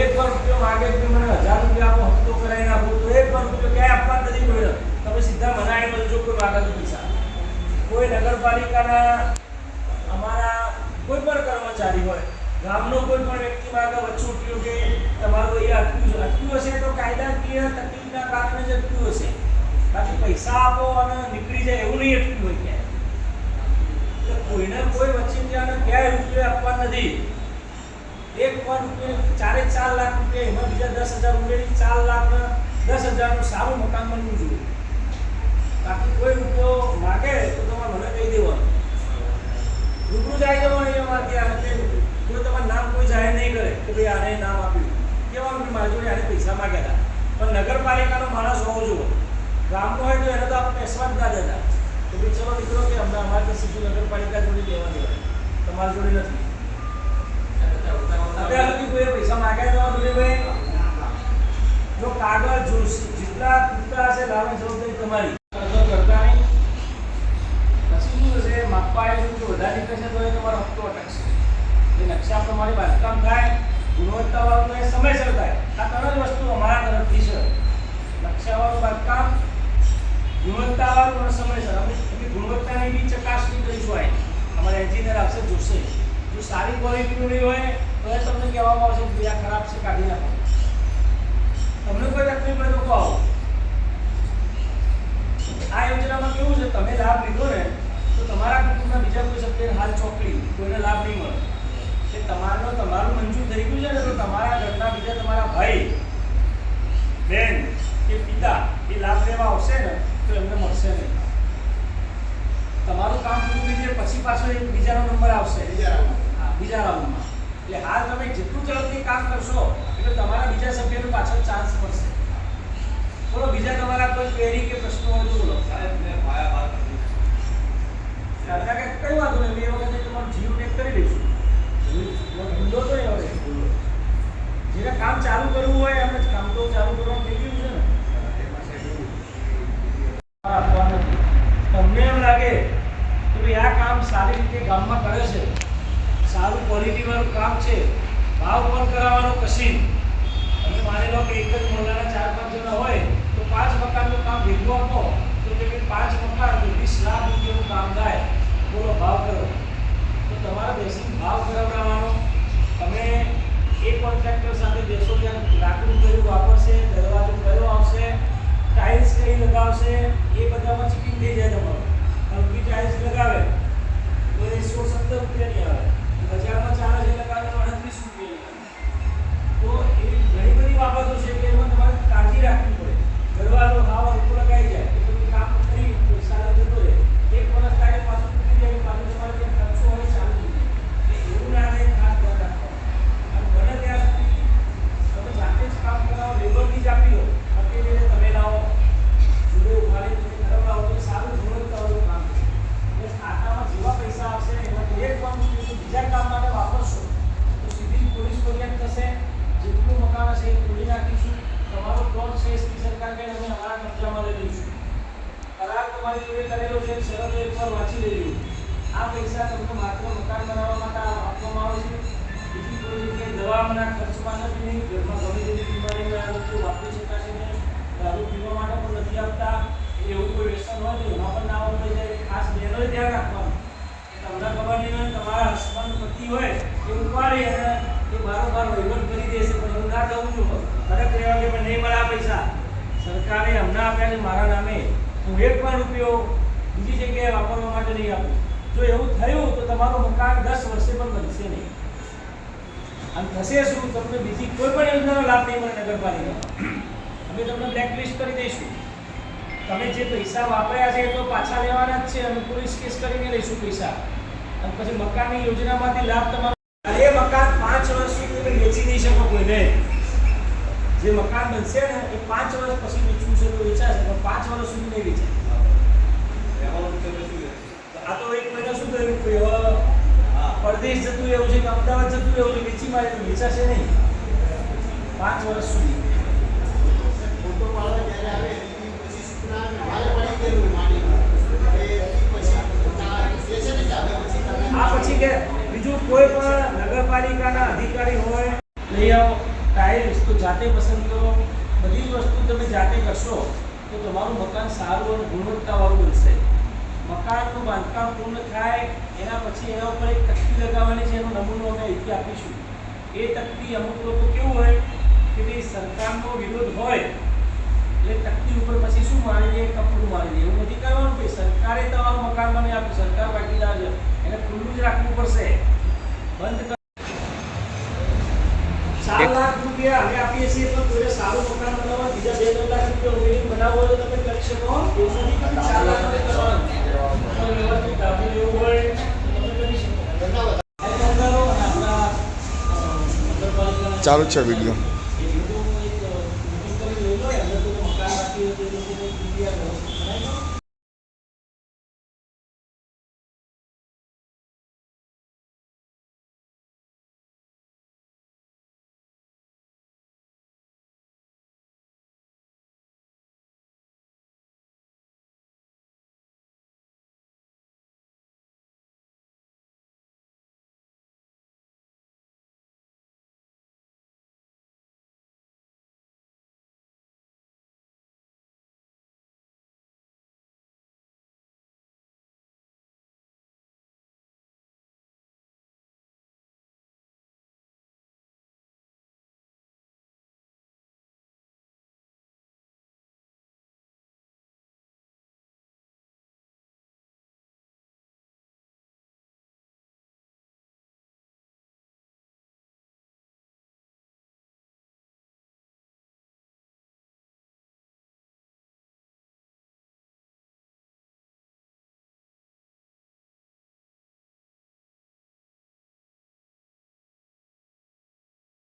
એક વાર રૂપિયો માગે કે મને હજાર રૂપિયા આપો, હપ્તો કરાવી નાખો તો એક વાર રૂપિયો ક્યાંય આપવા નથી મળ્યો. તમે સીધા મને આવી મળજો કોઈ માગે પૈસા. કોઈ નગરપાલિકાના અમારા કોઈ પણ કર્મચારી હોય, ગામનો કોઈ પણ વ્યક્તિ માગે વચોટીઓ કે તમારું અહીંયા અટક્યું અટક્યું હશે તો કાયદાકીય તકલીફના કારણે જ અટક્યું હશે. બાકી પૈસા આપો અને નીકળી જાય એવું નહીં અટક્યું હોય ક્યાંય. કોઈને કોઈ વચ્ચે ત્યાં ક્યાંય રૂપિયો આપવા નથી. એક પણ રૂપિયા ચારે ચાર લાખ રૂપિયા, એમાં બીજા દસ હજાર ઉમેરી, ચાર લાખ દસ હજારનું સારું મકાન બનવું જોઈએ. બાકી કોઈ રૂપિયો માગે તો તમારે મને કહી દેવાનું. રૂબરૂ જાય જવાનું એ અમારે ત્યાં તે કોઈ તમારું નામ કોઈ જાહેર નહીં કરે કે ભાઈ આને નામ આપ્યું. કેવાનું કે મારી જોડે આને પૈસા માગ્યા હતા. પણ નગરપાલિકાનો માણસ હોવો જોઈએ. ગામનો હોય તો એને તો આપણે પૈસા જ ના દેતા. તો ભાઈ ચલો મિત્રો કે અમને અમારે સીધું નગરપાલિકા જોડે લેવા દેવાય તમારી જોડે નથી. અત્યાર સુધી કોઈ પૈસા માગ્યા તો ભાઈ જો કાગળ જોશે જેટલા ખૂટતા હશે, લાવવાની જવાબદારી તમારી. કાગળ કરતા નહીં. પછી શું થશે? માપવા આવ્યું કે વધારે નીકળશે તો એ તમારો હપ્તો અટકશે. એ નકશા પ્રમાણે બાંધકામ થાય ગુણવત્તાવાળું એ સમયસર થાય. આ ત્રણ વસ્તુ અમારા તરફથી છે. નકશાવાળું બાંધકામ ગુણવત્તાવાળું અને સમયસર. અમે ગુણવત્તાની બી ચકાસણી કરીશું આ અમારા એન્જિનિયર આવશે જોશે જો સારી ક્વોલિટીનું નહીં હોય તો એ તમને કહેવામાં આવશે કે આ ખરાબ છે કાઢી નાખો. તમને કોઈ તકલીફ પડે તો કહો. આ યોજનામાં કેવું છે તમે લાભ લીધો ને તો તમારા કુટુંબના બીજા કોઈ સભ્યને હાલ ચોકડી કોઈને લાભ નહીં મળે. કે તમારનો તમારું મંજૂર થઈ ગયું છે ને તો તમારા ઘરના બીજા તમારા ભાઈ બેન કે પિતા એ લાભ લેવા આવશે ને તો એમને મળશે નહીં. તમારું કામ પૂરું થઈ જાય પછી પાછો એક બીજાનો નંબર આવશે. બીજા હા, બીજા રાઉન્ડમાં. એટલે હાલ તમે જેટલું ઝડપથી કામ કરશો એટલે તમારા બીજા સભ્યને પાછળ ચાન્સ મળશે. બોલો બીજા તમારા કોઈ ક્વેરી કે પ્રશ્નો હોય તો બોલો. દાદા કે કઈ વાંધો નહીં બે વખતે તમારું જીવ ટેક કરી દઈશું. ભૂલો તો નહીં હવે જેને કામ ચાલુ કરવું હોય એમને કામ તો ચાલુ કરવાનું થઈ ગયું છે ને. આપવા નથી. તમને એમ લાગે કે ભાઈ આ કામ સારી રીતે ગામમાં કરે છે. સારું ક્વોલિટી વાળું કામ છે, ભાવ પણ કરાવવાનો કશી અને માની લો કે એક જ મોલાના ચાર પાંચ જણા હોય, તો પાંચ મકાનનું કામ ભેગું આપો, તો કે પાંચ મકાન તો વીસ લાખ રૂપિયાનું કામ થાય બોલો ભાવ કરો તો તમારે બેસીને ભાવ કરાવડાવવાનો તમે એક કોન્ટ્રાક્ટર સાથે બેસો ત્યાં લાકડું કયું વાપરશે દરવાજો કયો આવશે ટાઇલ્સ કઈ લગાવશે એ બધામાં ચીટિંગ થઈ જાય તમારું હલકી ટાઇલ્સ લગાવે તો એ સો સત્તર રૂપિયાની આવે બજારમાં ચાલે છે લગાવે તો અડત્રીસ રૂપિયાની આવે તો એવી ઘણી બધી બાબતો છે કે એમાં તમારે કાળજી રાખવી પડે દરવાજો હાવ હલકો લગાઈ જાય તો તમે કામ કરી પૈસા જતો રહે એક વર્ષ થાય પાછું તૂટી જાય પાછું તમારે જે ખર્ચો હોય ચાલુ થઈ જાય એટલે એવું ના થાય ખાસ ધ્યાન રાખવાનું અને બને ત્યાં સુધી તમે જાતે જ કામ કરાવો લેબરથી જ આપી દો અકેલે તમે લાવો જોડે ઉભારી તમે કરાવડાવો તો સારું ગુણવત્તાવાળું કામ છે એટલે ખાતામાં જેવા પૈસા આવશે એમાંથી એક પણ રૂપિયો બીજા કામ માટે વાપરશો તો સીધી પોલીસ ફરિયાદ થશે જેટલું મકાન હશે એ તોડી નાખીશું તમારો પ્લોટ છે એ શ્રી સરકાર કે અમે અમારા કબજામાં લઈ લઈશું કરાર તમારી જોડે કરેલો છે શરતો એકવાર વાંચી લેજો. આ પૈસા તમને માત્ર મકાન બનાવવા માટે આપવામાં આવે છે. બીજી કોઈ જગ્યાએ દવાના ખર્ચમાં નથી નહીં ઘરમાં ગમે તેવી બીમારીમાં આ લોકો વાપરી શકાશે નહીં. દારૂ પીવા માટે પણ નથી આપતા. એવું કોઈ વ્યસન હોય તો એમાં પણ ના વાપરી જાય ખાસ બહેનોએ ધ્યાન રાખવાનું. તમને ખબર નહીં હોય, તમારા હસબન્ડ પતિ હોય, એ ઉપાડી અને એ બારોબાર વહીવટ કરી દેશે, પણ એવું ના થવું જોઈએ. કડક રહેવા કે નહીં મળે આ પૈસા. સરકારે હમણાં આપ્યા છે, મારા નામે હું એક પણ રૂપિયો બીજી જગ્યાએ વાપરવા માટે નહીં આપું જો એવું થયું તો તમારું મકાન દસ વર્ષે પણ બનશે નહીં. આમ થશે શું? તમને બીજી કોઈ પણ યોજનાનો લાભ નહીં મળે નગરપાલિકામાં. અમે તમને બ્લેકલિસ્ટ કરી દઈશું. તમે જે પૈસા વાપર્યા છે એ તો પાછા લેવાના જ છે. અમે પોલીસ કેસ કરીને લઈશું પૈસા. અને પછી મકાનની યોજનામાંથી લાભ તમારો મકાન પાંચ વર્ષ સુધી તમે વેચી નહીં શકો કોઈને. જે મકાન બનશે ને એ પાંચ વર્ષ પછી વેચવું છે તો વેચાશે પણ પાંચ વર્ષ સુધી નહીં વેચાય આ તો એક મહિના શું કર્યું કે હવે પરદેશ જતું એવું છે કે અમદાવાદ જતું એવું છે વેચી મારે વેચાશે નહીં? પાંચ વર્ષ સુધી આ પછી કે બીજું કોઈ પણ નગરપાલિકાના અધિકારી હોય લઈ આવો ટાઇલ્સ તો બધી જ વસ્તુ તમે જાતે કરશો, તો તમારું મકાન સારું અને ગુણવત્તાવાળું બનશે. મકાનનું બાંધકામ પૂર્ણ થાય, એના પછી એના ઉપર એક તકતી લગાવવાની છે, એનો નમૂનો અમે અહીંથી આપીશું. એ તકતી અમુક લોકો કેવું હોય કે ભાઈ સરકારનો વિરોધ હોય, એટલે તકતી ઉપર પછી શું મારી દે કપડું મારી દે એવું નથી કરવાનું કે સરકારે તમારું મકાન મને આપ્યું સરકાર ભાગીદાર છે એને ખુલ્લું જ રાખવું પડશે. બંધ કર ચાર લાખ રૂપિયા આપીએ છીએ સારું બીજા બે બનાવવું તો તમે કરી શકો. ચાલુ છે વીડિયો.